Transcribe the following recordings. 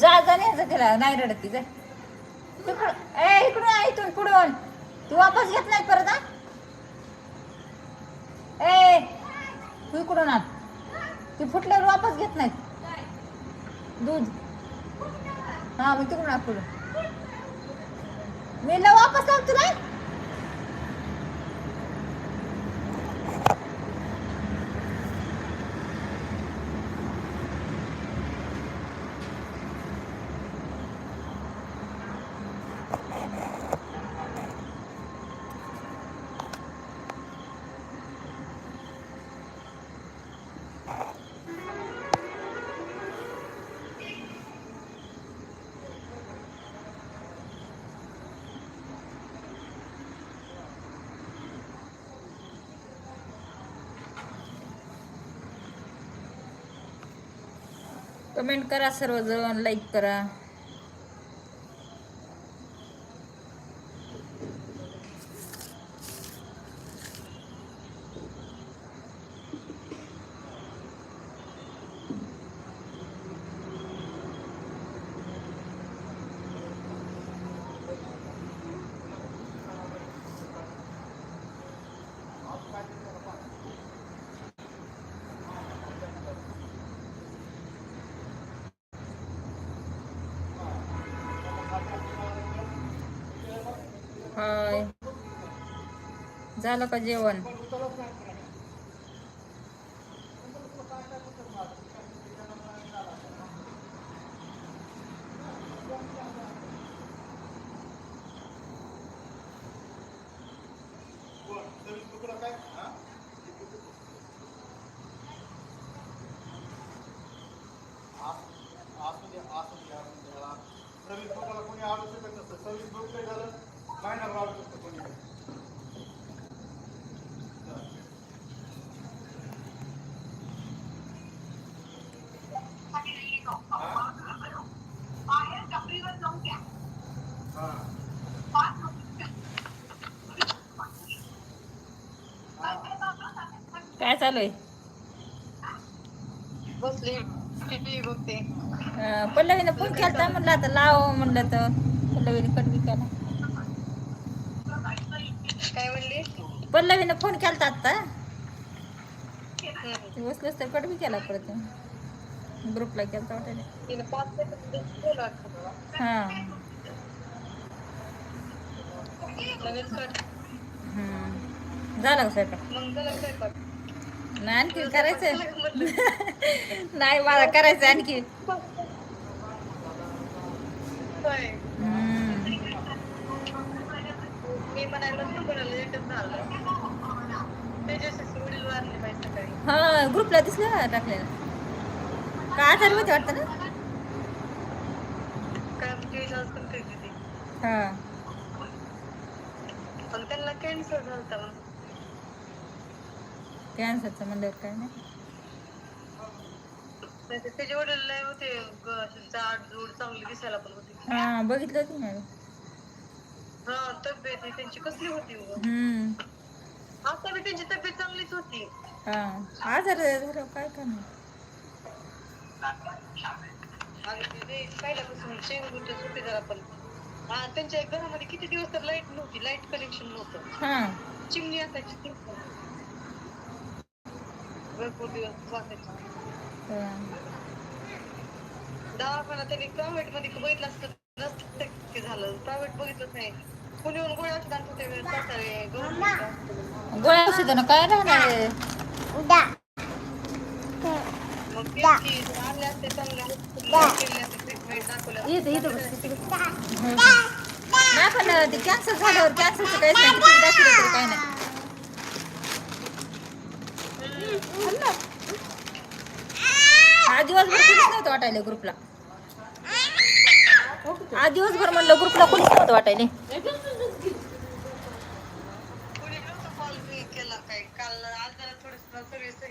जा जा नाही जा तिला नाही रडत ती जा. ए इकडून आ, इथून पुढून. तू वापस घेत नाही परत हा? ए तू इकडून आण. ती फुटल्यावर वापस घेत नाहीत. दूध. हा मग तिकडून आण पुढून मी वापस लाव तुला. कमेंट करा सर्वजण लाईक करा. हाय. झालं का जेवण? सर्विस द्या कोणी आडू शकत नसतं. सर्विस बुक काय झालं. काय चालू आहे बसली. टीव्ही बघते. अं, पल्लवीने फोन केला म्हणलं आता लाव म्हणलं तर. पल्लवीने कट बी केला. काय म्हणली? पल्लवीने फोन केला आता बसलंच तर कट बी केला परत. ग्रुपला केला वाटायला हा. झालं का स्वयंपाक? नाही आणखी करायचं नाही मला करायचं आणखी होय हम्म. मी म्हणायला तुम्हाला लेटच झालं. त्याच्याशी वडील वारले माहिती सकाळी. हा ग्रुपला दिसलं का टाकलेलं. का आजारी होते वाटतं ना? काय पण करते ती हा. पण त्यांना कॅन्सर झालता मग कॅन्सरचं म्हणल्यावर काय नाही. त्याचे वडील होते जाड जूड चांगली दिसायला पण होती. हा बघितलं होती मॅडम हा तब्येत ही त्यांची कसली होती उगाच. हम्म. आता बी त्यांची तब्येत चांगलीच होती. हा. आजार झालं काय ते पहिल्यापासून शेंगूरच्या होते जरा पण. हा त्यांच्या घरामध्ये किती दिवस तर लाइट नव्हती लाइट कनेक्शन नव्हतं. हा. चिमणी असायची ती पण. भरपूर दिवस वाचायची. हा. दवाखाना त्यांनी प्रायव्हेटमध्ये बघितलं असतं नसतं शक्य झालं. प्रायव्हेट बघितलंच नाही. गोळ्या औषधानं काय राहणार आहे? पण ते कॅन्सर झाल्यावर कॅन्सरचं काहीच नाही किती दाखवलं तरी काय नाही आज दिवसभर कोणीच नव्हतं वाटायला ग्रुपला आज दिवसभर म्हणलं ग्रुपला कोणीच नव्हतं वाटायला कोणी नव्हतं कॉल मी केला काय काल आज जरा थोडस सर्विस हेच न- नर्वस हा त्याच्यामुळे कष्टच करायला तुला स्वतःचं घर आहे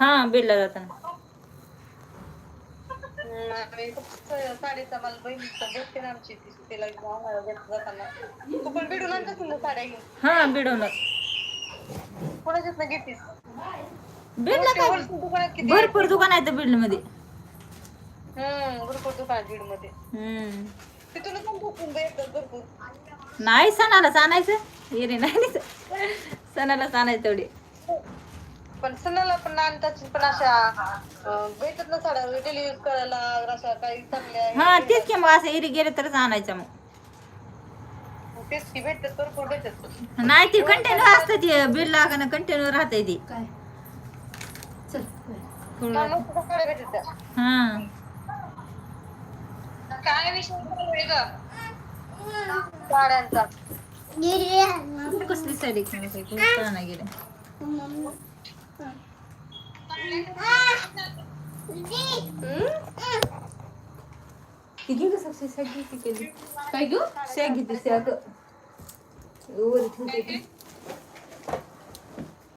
हा बिडला काय दुकानात किती भरपूर दुकान आहे बिल्डमध्ये हम्म भरपूर दुकान बीडमध्ये भरपूर नाही सणालाच आणायचं. येणे नाही. सणालाच आणायचं तेवढे. पण सणाला पण आणतात पण अशा अं, भेटत ना साड्या डेली यूज करायला अशा काही चांगल्या हा तेच की मग असं एरी गेले तरच आणायचं मग. तेच की भेटतात भरपूर भेटतात. नाही ती कंटिन्यू असतं ती बिल लागणं कंटिन्यू राहते ती. काय? चल हा, मस्त साड्या भेटतात. त्या. हा. काय विषय चालू आहे ग साड्यांचा कसली साडी कळना गेले. ती सॅग केली. काय घेऊ सॅग घेते सॅग वर ठेवते.